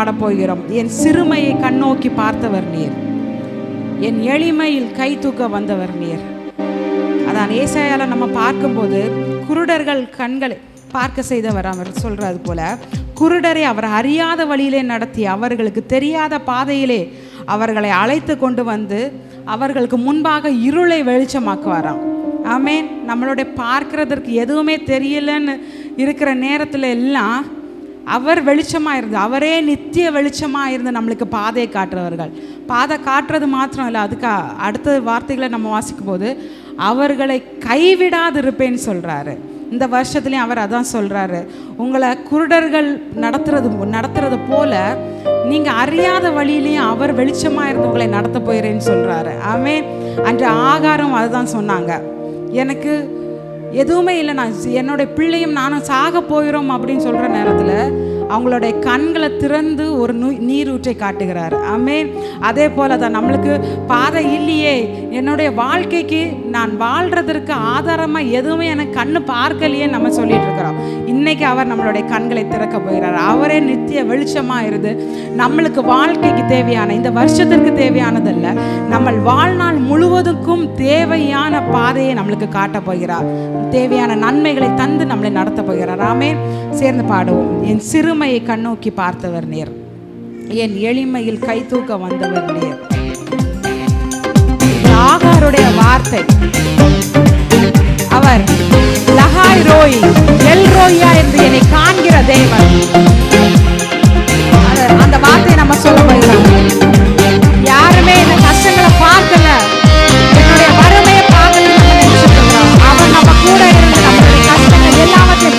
பாடப்போகிறோம். என் சிறுமையை கண்ணோக்கி பார்த்தவர் நீர். என் எளிமையில் கை தூக்க வந்தவர் நீர். அதான் ஏசாயால நம்ம பார்க்கும்போது குருடர்கள் கண்களை பார்க்க செய்தவர் அவர் சொல்றது போல குருடரை அவர் அறியாத வழியிலே நடத்தி அவர்களுக்கு தெரியாத பாதையிலே அவர்களை அழைத்து கொண்டு வந்து அவர்களுக்கு முன்பாக இருளை வெளிச்சமாக்குவாராம். ஆமென். நம்மளுடைய பார்க்கறதற்கு எதுவுமே தெரியலன்னு இருக்கிற நேரத்தில் எல்லாம் அவர் வெளிச்சமாக இருந்து அவரே நித்திய வெளிச்சமாக இருந்து நம்மளுக்கு பாதையை காட்டுறவர்கள். பாதை காட்டுறது மாத்திரம் இல்லை அதுக்கு அடுத்த வார்த்தைகளை நம்ம வாசிக்கும் போது அவர்களை கைவிடாது இருப்பேன்னு சொல்கிறாரு இந்த வருஷத்துலேயும் அவர் அதான் சொல்கிறாரு உங்களை குருடர்கள் நடத்துறது நடத்துறது போல நீங்கள் அறியாத வழியிலையும் அவர் வெளிச்சமாக இருந்து உங்களை நடத்த போயிறேன்னு சொல்கிறாரு ஆமே அன்று ஆகாரம் அதுதான் சொன்னாங்க. எனக்கு எதுவுமே இல்லை. நான் என்னோட என்னுடைய பிள்ளையும் நானும் சாக போயிடும் அப்படின்னு சொல்கிற நேரத்தில் அவங்களுடைய கண்களை திறந்து ஒரு நீரூற்றை காட்டுகிறார். அமேன் அதே போல தான் நம்மளுக்கு பாதை இல்லையே. என்னுடைய வாழ்க்கைக்கு நான் வாழ்கிறதற்கு ஆதாரமாக எதுவுமே எனக்கு கண்ணு பார்க்கலையே நம்ம சொல்லிட்டு இருக்கிறோம். இன்னைக்கு அவர் நம்மளுடைய கண்களை திறக்க போகிறார். அவரே நித்திய வெளிச்சமாக இருந்து நம்மளுக்கு வாழ்க்கைக்கு தேவையான இந்த வருஷத்திற்கு தேவையானதல்ல நம்ம வாழ்நாள் முழுவதுக்கும் தேவையான பாதையை நம்மளுக்கு காட்டப் போகிறார். தேவையான நன்மைகளை தந்து நம்மளை நடத்த போகிறார். ஆமே சேர்ந்து பாடுவோம். என் சிறுமையை கண்ணோக்கி பார்த்தவர் நேர். என் எளிமையில் கை தூக்க வந்தவர் நேர். ஆகாருடைய வார்த்தை. அவர் லஹாய் ரோய் எல் ரோயா என்று என்னை காண்கிற தேவன். அந்த வார்த்தையை நம்ம சொல்ல போகிறோம் யாருமே இந்த கஷ்டங்களை பார்க்கல. என்னுடைய வறுமையை பார்க்கல. அவன் நம்ம கூட இருந்து நம்மளுடைய கஷ்டங்கள் எல்லாவற்றையும்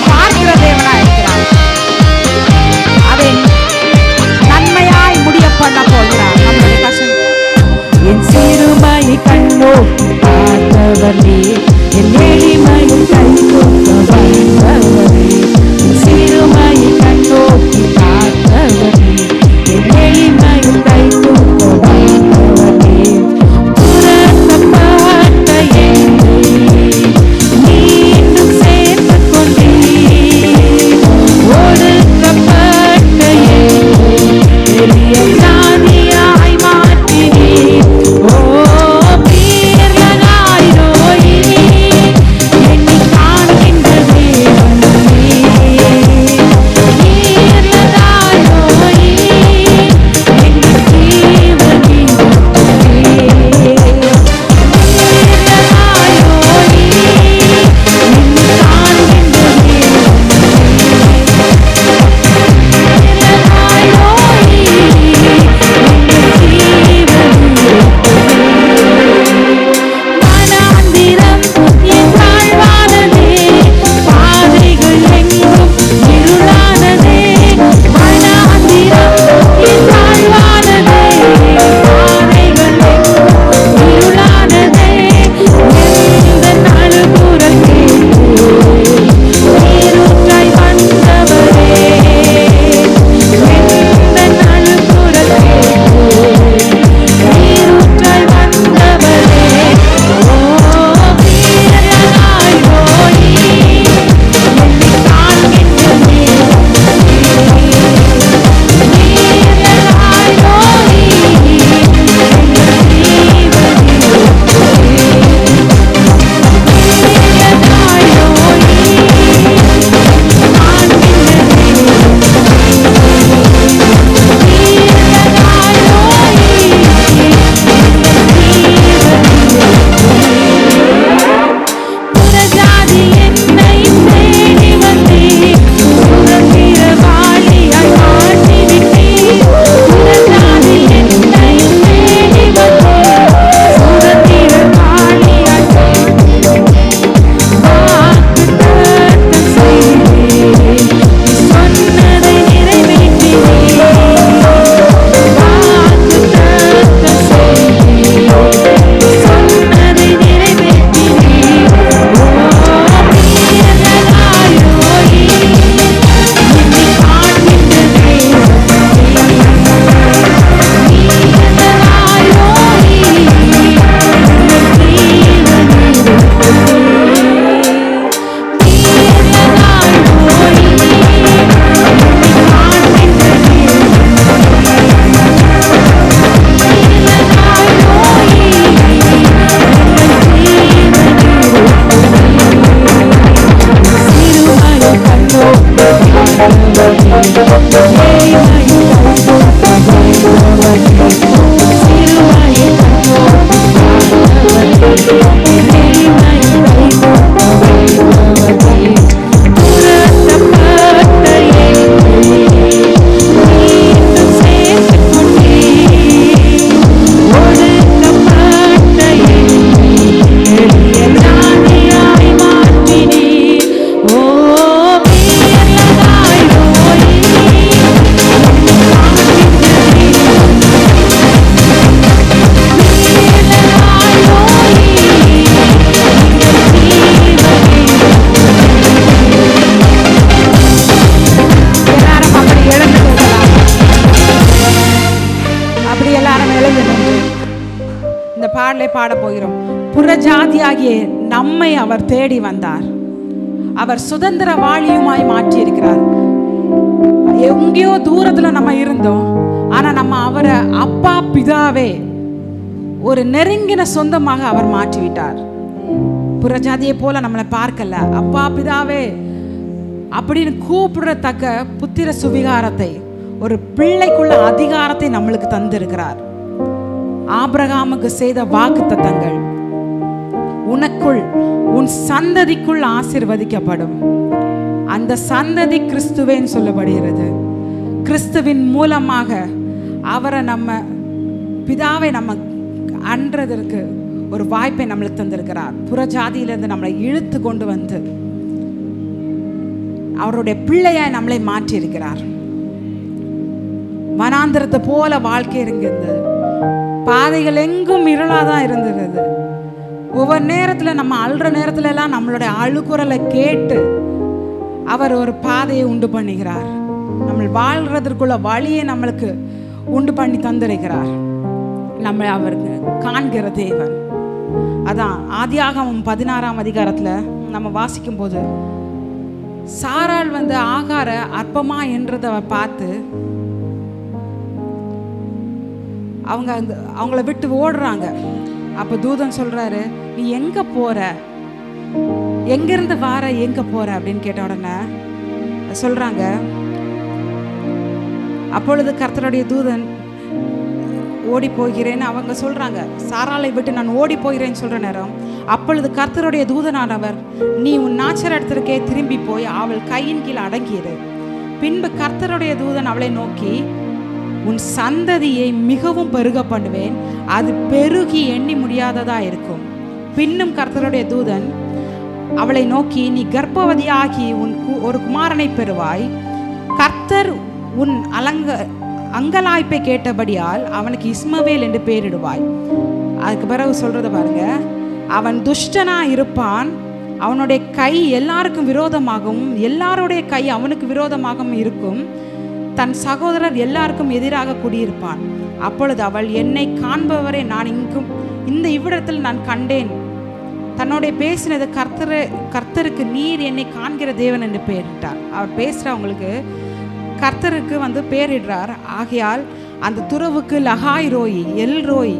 என் கண்ணோ கண்ணோக்கி பார்த்தவர் நீர் என் எளிமையை கை தூக்க வந்தவரே அவர் தேடி வந்தார். அவர் சுதந்திர வாழியுமாய் மாற்றி இருக்கிறார் எங்கேயோ தூரத்துல நம்ம இருந்தோம். ஆனா நம்ம அவரை அப்பா பிதாவே ஒரு நெருங்கின சொந்தமாக அவர் மாற்றிவிட்டார். புறஜாதியை போல நம்மளை பார்க்கல. அப்பா பிதாவே அப்படின்னு கூப்பிடத்தக்க புத்திர சுவிகாரத்தை ஒரு பிள்ளைக்குள்ள அதிகாரத்தை நம்மளுக்கு தந்திருக்கிறார். ஆபிரகாமுக்கு செய்த வாக்கு தத்தங்கள் உனக்குள் உன் சந்ததிக்குள் ஆசிர்வதிக்கப்படும். அந்த சந்ததி கிறிஸ்துவேன்னு சொல்லப்படுகிறது. கிறிஸ்துவின் மூலமாக அவரை நம்ம பிதாவை நம்ம அன்றதற்கு ஒரு வாய்ப்பை நம்மளுக்கு தந்திருக்கிறார். புறஜாதியிலிருந்து நம்மளை இழுத்து கொண்டு வந்து அவருடைய பிள்ளையாய் நம்மளை மாற்றி இருக்கிறார் வனாந்திரத்தை போல வாழ்க்கை இருந்தது பாதைகள் எங்கும் இருளாதான் இருந்தது. ஒவ்வொரு நேரத்தில் நம்ம அழுற நேரத்துல எல்லாம் நம்மளுடைய அழுக்குறலை கேட்டு அவர் ஒரு பாதையை உண்டு பண்ணுகிறார். நம்ம வாழ்றதற்குள்ள வழியை நம்மளுக்கு உண்டு பண்ணி தந்திருக்கிறார். நம்ம அவருக்கு காண்கிற தேவன். அதான் ஆதியாகமம் பதினாறாம் அதிகாரத்தில் நம்ம வாசிக்கும் போது சாரால் வந்து ஆகார அற்பமா என்றதை பார்த்து அவங்க அந்த அவங்கள விட்டு ஓடுறாங்க. அப்போ தூதன் சொல்கிறாரு நீ எங்க போற? எங்கிருந்து வார எங்க போற? அப்படின்னு கேட்ட உடனே சொல்றாங்க அப்பொழுது கர்த்தருடைய தூதன் ஓடி போகிறேன்னு அவங்க சொல்றாங்க. சாராலை விட்டு நான் ஓடி போகிறேன்னு சொல்ற நேரம் அப்பொழுது கர்த்தருடைய தூதனானவர் நீ உன் நாச்சர் இடத்திற்கே திரும்பி போய் அவள் கையின் கீழ் அடங்கியது பின்பு கர்த்தருடைய தூதன் அவளை நோக்கி உன் சந்ததியை மிகவும் பெருக பண்ணுவேன். அது பெருகி எண்ணி முடியாததா இருக்கும். பின்னும் கர்த்தருடைய தூதன் அவளை நோக்கி நீ கர்ப்பவதியாகி உன் கு- ஒரு குமாரனை பெறுவாய். கர்த்தர் உன் அலங்க அங்கலாய்ப்பை கேட்டபடியால் அவனுக்கு இஸ்மவேல் என்று பெயரிடுவாய். அதுக்கு பிறகு சொல்றத பாருங்க. அவன் துஷ்டனா இருப்பான். அவனுடைய கை எல்லாருக்கும் விரோதமாகவும் எல்லாருடைய கை அவனுக்கு விரோதமாகவும் இருக்கும். தன் சகோதரர் எல்லாருக்கும் எதிராக குடியிருப்பான். அப்பொழுது அவள் என்னை காண்பவரை நான் இங்கும் இந்த இவ்விடத்தில் நான் கண்டேன். தன்னுடைய பேசினது கர்த்தர் கர்த்தருக்கு நீர் என்னை காண்கிற தேவன் என்று பெயரிட்டார். அவர் பேசுகிறவங்களுக்கு கர்த்தருக்கு வந்து பெயரிடுறார். ஆகையால் அந்த துறவுக்கு லகாய் ரோயி எல் ரோய்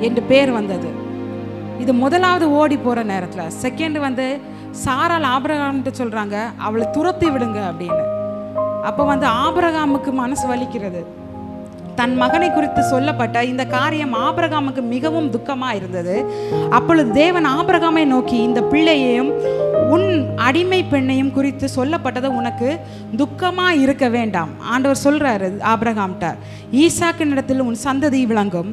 என்று பேர் வந்தது. இது முதலாவது ஓடி போகிற நேரத்தில். செகண்ட் வந்து சாரால் ஆபிரகாம்கிட்ட சொல்கிறாங்க அவளை துரத்தி விடுங்க அப்படின்னு. அப்போ வந்து ஆபரகாமுக்கு மனசு வலிக்கிறது. தன் மகனை குறித்து சொல்லப்பட்ட இந்த காரியம் ஆபிரகாமுக்கு மிகவும் துக்கமாக இருந்தது. அப்பொழுது தேவன் ஆபிரகாமை நோக்கி இந்த பிள்ளையையும் உன் அடிமை பெண்ணையும் குறித்து சொல்லப்பட்டது உனக்கு துக்கமாக இருக்க வேண்டாம். ஆண்டவர் சொல்கிறாரு ஆபிரகாம்கிட்ட ஈசாக்கின் இடத்தில் உன் சந்ததி விளங்கும்.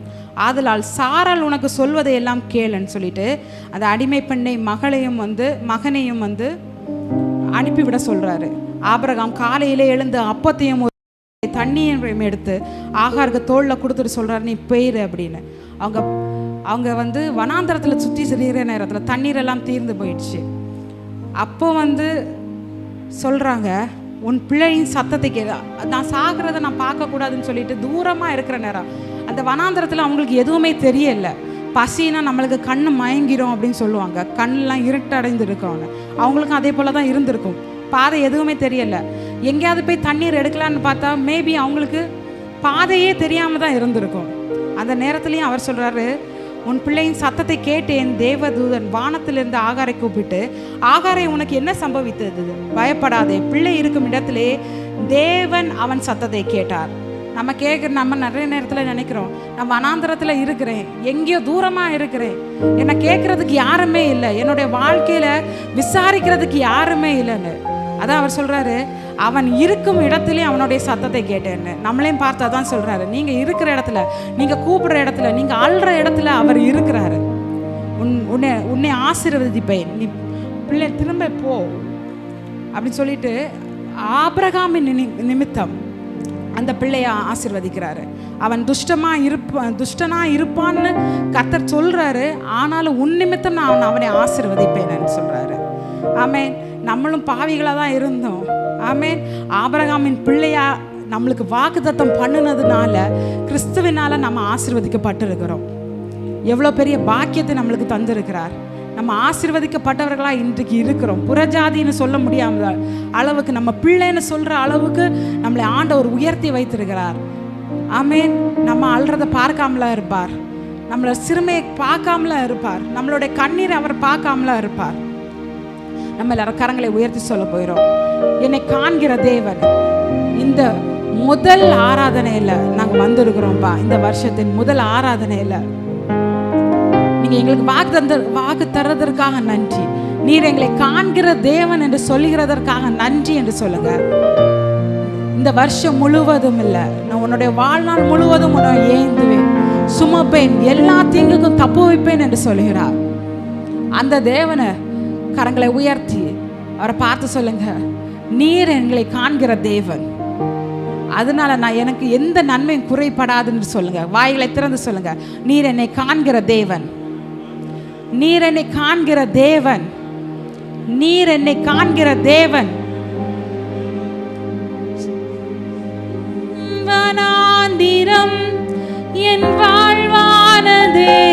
ஆதலால் சாரால் உனக்கு சொல்வதை எல்லாம் கேளுன்னு சொல்லிட்டு அந்த அடிமை பெண்ணை மகளையும் வந்து மகனையும் வந்து அனுப்பிவிட சொல்கிறாரு ஆபிரகாம் காலையிலே எழுந்து அப்பத்தையும் ஒரு தண்ணியையும் எடுத்து ஆகாருக்கு தோளில் கொடுத்துட்டு சொல்கிறாரு நீ போயிரு அப்படின்னு. அவங்க அவங்க வந்து வனாந்தரத்தில் சுற்றி சிறிய நேரத்தில் தண்ணீரெல்லாம் தீர்ந்து போயிடுச்சு. அப்போ வந்து சொல்கிறாங்க உன் பிள்ளையின் சத்தத்தை கே நான் சாகிறத நான் பார்க்கக்கூடாதுன்னு சொல்லிட்டு தூரமாக இருக்கிற நேரம் அந்த வனாந்தரத்தில் அவங்களுக்கு எதுவுமே தெரியல. பசினா நம்மளுக்கு கண் மயங்கிரும் அப்படின்னு சொல்லுவாங்க. கண்ணெலாம் இருட்டடைந்து இருக்கவங்க அவங்களுக்கும் அதே போல தான் இருந்திருக்கும். பாதை எதுவுமே தெரியலை. எங்கேயாவது போய் தண்ணீர் எடுக்கலான்னு பார்த்தா மேபி அவங்களுக்கு பாதையே தெரியாமல் தான் இருந்திருக்கும். அந்த நேரத்துலையும் அவர் சொல்கிறாரு உன் பிள்ளையின் சத்தத்தை கேட்டேன் தேவதூதன் வானத்திலிருந்து ஆகாரை கூப்பிட்டு ஆகாரை உனக்கு என்ன சம்பவித்தது? பயப்படாதே பிள்ளை இருக்கும் இடத்திலே தேவன் அவன் சத்தத்தை கேட்டார். நம்ம கேட்குற நம்ம நிறைய நேரத்தில் நினைக்கிறோம் நம்ம அனாந்தரத்தில் இருக்கிறேன் எங்கேயோ தூரமாக இருக்கிறேன். என்னை கேட்குறதுக்கு யாருமே இல்லை. என்னுடைய வாழ்க்கையில் விசாரிக்கிறதுக்கு யாருமே இல்லைன்னு. அதான் அவர் சொல்கிறாரு அவன் இருக்கும் இடத்துலயே அவனுடைய சத்தத்தை கேட்டேன்னு. நம்மளையும் பார்த்தா தான் சொல்கிறாரு நீங்கள் இருக்கிற இடத்துல நீங்கள் கூப்பிடுற இடத்துல நீங்கள் அழுற இடத்துல அவர் இருக்கிறாரு. உன் உன்னை உன்னை ஆசீர்வதிப்பேன். நீ பிள்ளை திரும்ப போ. அப்படின்னு சொல்லிட்டு ஆபிரகாமின் நினி- நிமித்தம் அந்த பிள்ளைய ஆசீர்வதிக்கிறாரு. அவன் துஷ்டமா இருப்பான் துஷ்டனா இருப்பான்னு கத்தர் சொல்றாரு. ஆனாலும் உன் நிமித்தம் நான் அவனை- அவனை ஆசீர்வதிப்பேன்னு சொல்றாரு. ஆமே நம்மளும் பாவிகளாக தான் இருந்தோம். ஆமேன். ஆபரகாமின் பிள்ளையா நம்மளுக்கு வாக்குத்தத்தம் பண்ணுனதுனால கிறிஸ்துவினால நம்ம ஆசிர்வதிக்கப்பட்டிருக்கிறோம். எவ்வளோ பெரிய பாக்கியத்தை நம்மளுக்கு தந்திருக்கிறார். நம்ம ஆசீர்வதிக்கப்பட்டவர்களாக இன்றைக்கு இருக்கிறோம். புறஜாதின்னு சொல்ல முடியாத அளவுக்கு நம்ம பிள்ளைன்னு சொல்கிற அளவுக்கு நம்மளை ஆண்டவர் உயர்த்தி வைத்திருக்கிறார். ஆமேன். நம்ம அழுறதை பார்க்காமல இருப்பார். நம்மளோட சிறுமையை பார்க்காமல இருப்பார். நம்மளுடைய கண்ணீரை அவர் பார்க்காமல இருப்பார். நம்ம எல்லாரும் கரங்களை உயர்த்தி சொல்ல போயிடும் என்னை காண்கிற தேவன் இந்த முதல் ஆராதனையில நாங்க வந்திருக்கிறோம்ப்பா இந்த வருஷத்தின் முதல் ஆராதனையில. நீங்க எங்களுக்கு வாக்கு தந்த வாக்கு தர்றதற்காக நன்றி. நீர் எங்களை காண்கிற தேவன் என்று சொல்லுகிறதற்காக நன்றி என்று சொல்லுங்க. இந்த வருஷம் முழுவதும் இல்லை. நான் உன்னுடைய வாழ்நாள் முழுவதும் உன்னை ஏந்துவேன். சுமப்பேன். எல்லா தீங்குக்கும் தப்பு வைப்பேன் என்று சொல்லுகிறார். அந்த தேவனை கரங்களை உயர்த்தி அவரை பார்த்து சொல்லுங்க. நீர் எங்களை காண்கிற தேவன். அதனால நான் எனக்கு எந்த நன்மையும் குறைபடாதுன்னு சொல்லுங்க. வாய்களை திறந்து சொல்லுங்க. நீர் என்னை காண்கிற தேவன். நீர் என்னை காண்கிற தேவன். நீர் என்னை காண்கிற தேவன். வனாந்திரம் என் வாழ்வானதே.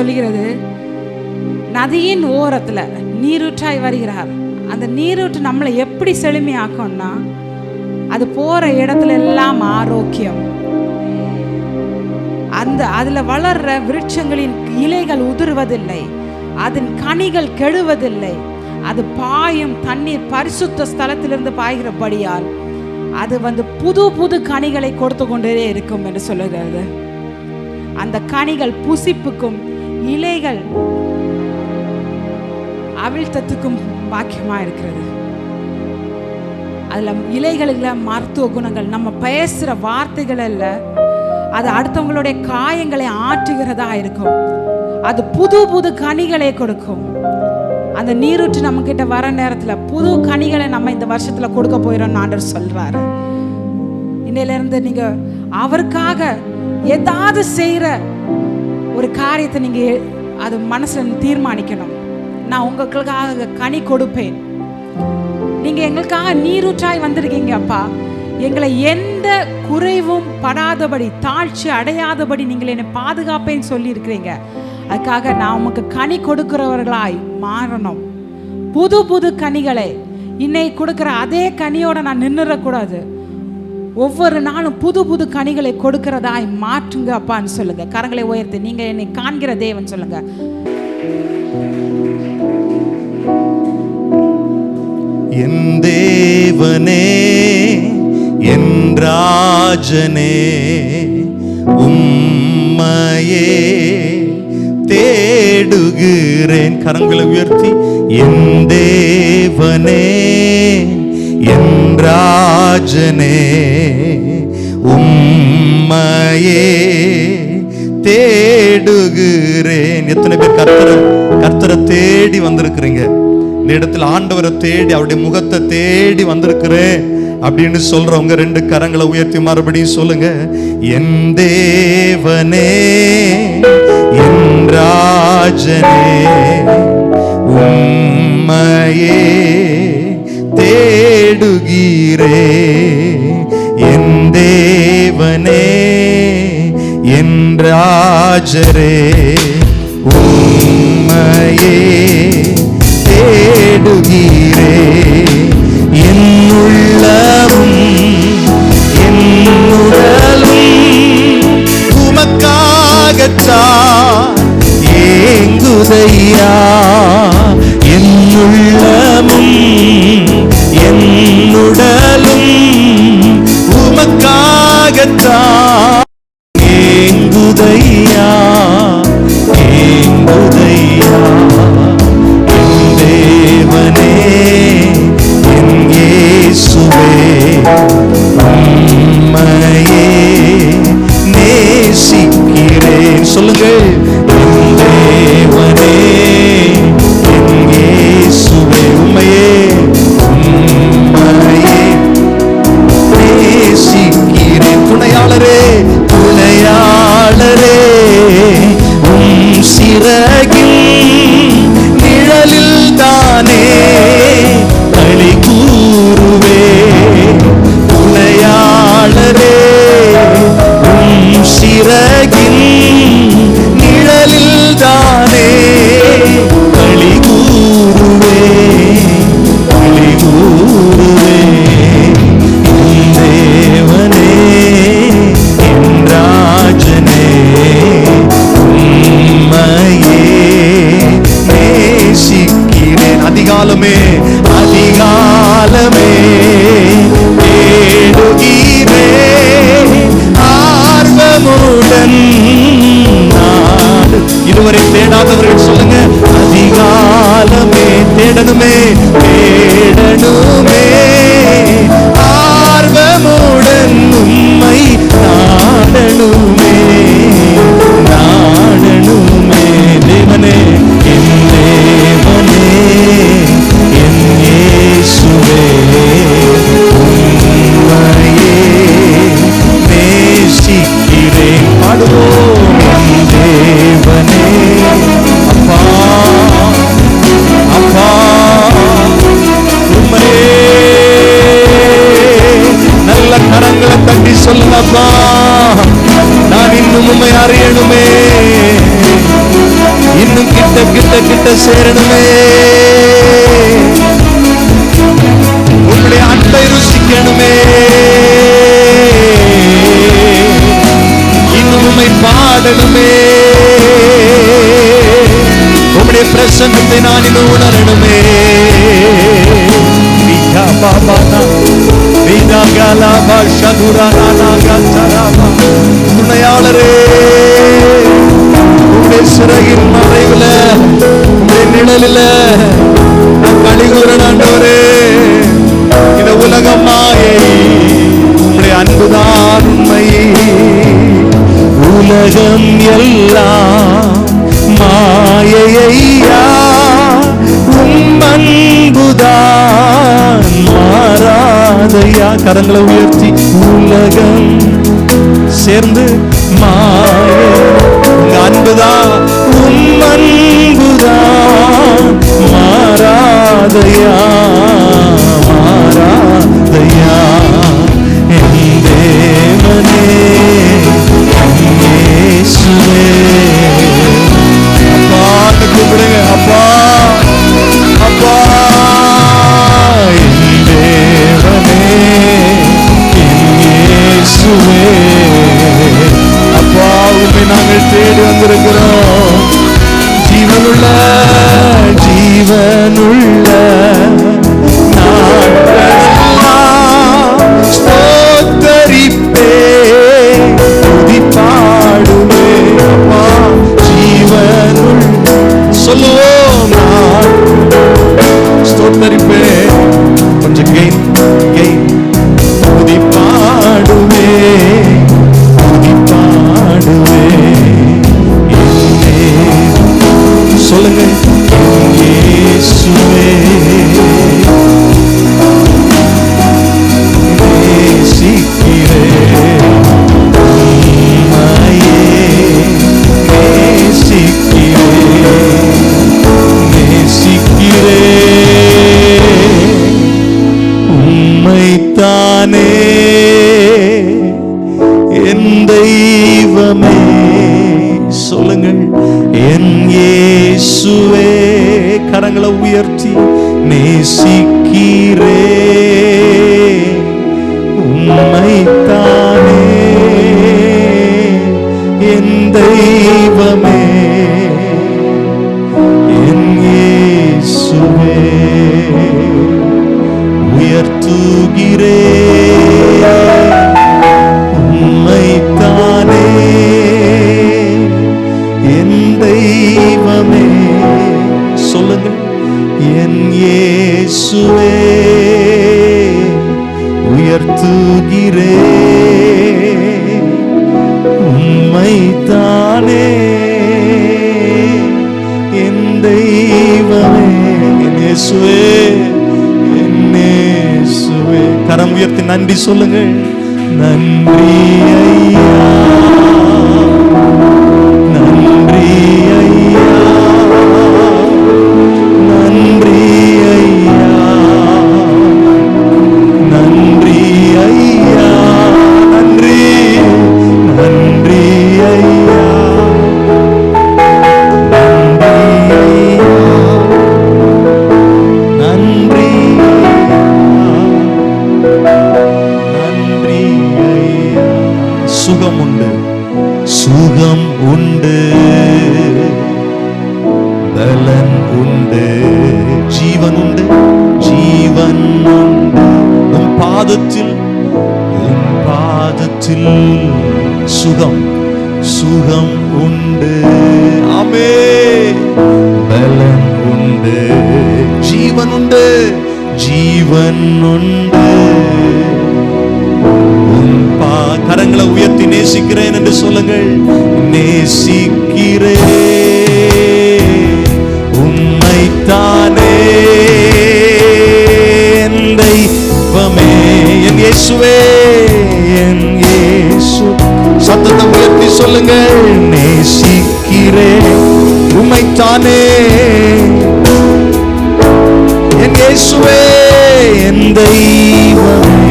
சொல்லுகிறது நதியின் ஓரத்தில் நீரூற்றாய் வருகிறார். அந்த நீரூற்று நம்மளை எப்படி செழுமையாக்கும்னா அது போற இடத்துல எல்லாம் ஆரோக்கியம். அந்த அதில் வளர்ற விருட்சங்களின் இலைகள் உதிர்வதில்லை அதன் கனிகள் கெடுவதில்லை அது பாயும் தண்ணீர் பரிசுத்த ஸ்தலத்திலிருந்து பாய்கிறபடியால் அது வந்து புது புது கனிகளை கொடுத்து கொண்டே இருக்கும் என்று சொல்லுகிறது. அந்த கனிகள் புசிப்புக்கும் இலைகள் அவிழ்த்தத்துக்கும் பாக்கியமா இருக்கிறது. அதில் இலைகளில் மருத்துவ குணங்கள் நம்ம பேசுகிற வார்த்தைகள் அல்ல அது அடுத்தவங்களுடைய காயங்களை ஆற்றுகிறதா இருக்கும். அது புது புது கனிகளை கொடுக்கும். அந்த நீரூற்று நம்ம கிட்ட வர நேரத்தில் புது கனிகளை நம்ம இந்த வருஷத்துல கொடுக்க போயிடும் ஆண்டர் சொல்றாரு. இன்னையிலிருந்து நீங்க அவருக்காக ஏதாவது செய்யற ஒரு காரியத்தை நீங்க அது மனசுல தீர்மானிக்கணும். நான் உங்களுக்காக கனி கொடுப்பேன். நீங்க எங்களுக்காக நீரூற்றாய் வந்திருக்கீங்க அப்பா. எங்களை எந்த குறைவும் படாதபடி தாழ்ச்சி அடையாதபடி நீங்கள் என்னை பாதுகாப்பேன்னு சொல்லி இருக்கிறீங்க அதுக்காக நான் உமக்கு கனி கொடுக்கிறவர்களாய் மாறணும். புது புது கனிகளை இன்னைக்கு கொடுக்குற அதே கனியோட நான் நின்றுடக்கூடாது ஒவ்வொரு நாளும் புது புது கனிகளை கொடுக்கிறதாய் மாற்றுங்க அப்பான்னு சொல்லுங்க. கரங்களை உயர்த்தி நீங்க என்னை காண்கிற தேவன் சொல்லுங்க. என் தேவனே என் ராஜனே உம்மையே தேடுகிறேன். கரங்களை உயர்த்தி என் தேவனே என்றாஜனே உம்மையே தேடுகிறேன். எத்தனை பேர் கர்த்தரை கர்த்தரை தேடி வந்திருக்கிறீங்க. இந்த இடத்துல ஆண்டவரை தேடி அவருடைய முகத்தை தேடி வந்திருக்கிறேன் அப்படின்னு சொல்றவங்க ரெண்டு கரங்களை உயர்த்தி மறுபடியும் சொல்லுங்க. என் தேவனே என் ராஜனே உம்மையே தேடுகிறே. என் தேவனே என் ராஜரே உம்மையே தேடுகிறே. என்னுள்ளவும் என்னுடலும் உமக்காகச்சா ஏங்குதையா. உடலும் உமக்காகத்தான். தேவனே. அப்பா அப்பா உம்மையே நல்ல கரங்களை தட்டி சொல்லுங்கப்பா. நான் இன்னும் உண்மை அறியணுமே. இன்னும் கிட்ட கிட்ட கிட்ட சேரணுமே. உங்களுடைய அன்பை ருசிக்கணுமே. இன்னும் உண்மை பாடணுமே. உங்களுடைய பிரசன்னத்தை நான் இன்னும் உணரணுமே விகா பாபானா விகா கலாபா சதுரானா கத்தராபா துணையாளரே உங்களுடைய சிறையின் மறைவுல உங்களுடைய நிழலில மாறாதையா கரங்களை உயர்த்தி உலகம் சேர்ந்து மாய. உங்க அன்புதா உம் அன்புதான் மாறாதையா. நன்றி சொல்லுங்கள். நன்றி ஐயா. நேசிக்கிறேன். உம்மைத்தானே என் தெய்வமே என் இயேசுவே என் இயேசு. சத்தத்தை உயர்த்தி சொல்லுங்கள் நேசிக்கிறேன். உம்மைத்தானே என் இயேசுவே என் தெய்வமே.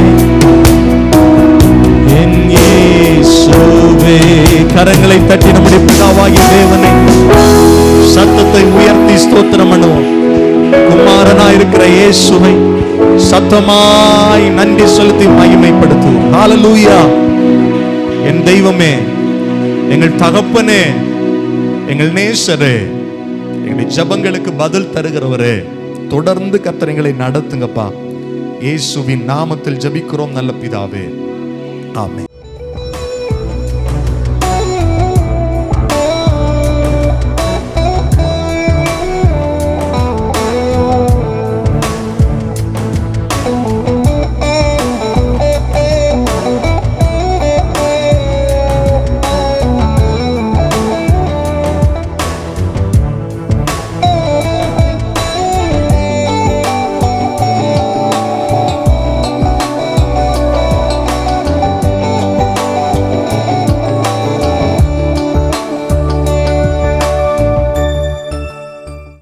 கரங்களை தட்டி நம்முடைய பிதாவாகிய தேவனை சத்தத்தை உயர்த்தி ஸ்தோத்திரம் பண்ணுவோம். குமாரனா இருக்கிற இயேசுவை சத்தமாய் நன்றி செலுத்தி மகிமைப்படுத்துவோம். ஹalleluya என் தெய்வமே எங்கள் தகப்பனே எங்கள் நேசரே எங்களுடைய ஜெபங்களுக்கு பதில் தருகிறவரே தொடர்ந்து கத்தரைங்களை நடத்துங்கப்பா. இயேசுவின் நாமத்தில் ஜெபிக்கிறோம் நல்ல பிதாவே. ஆமே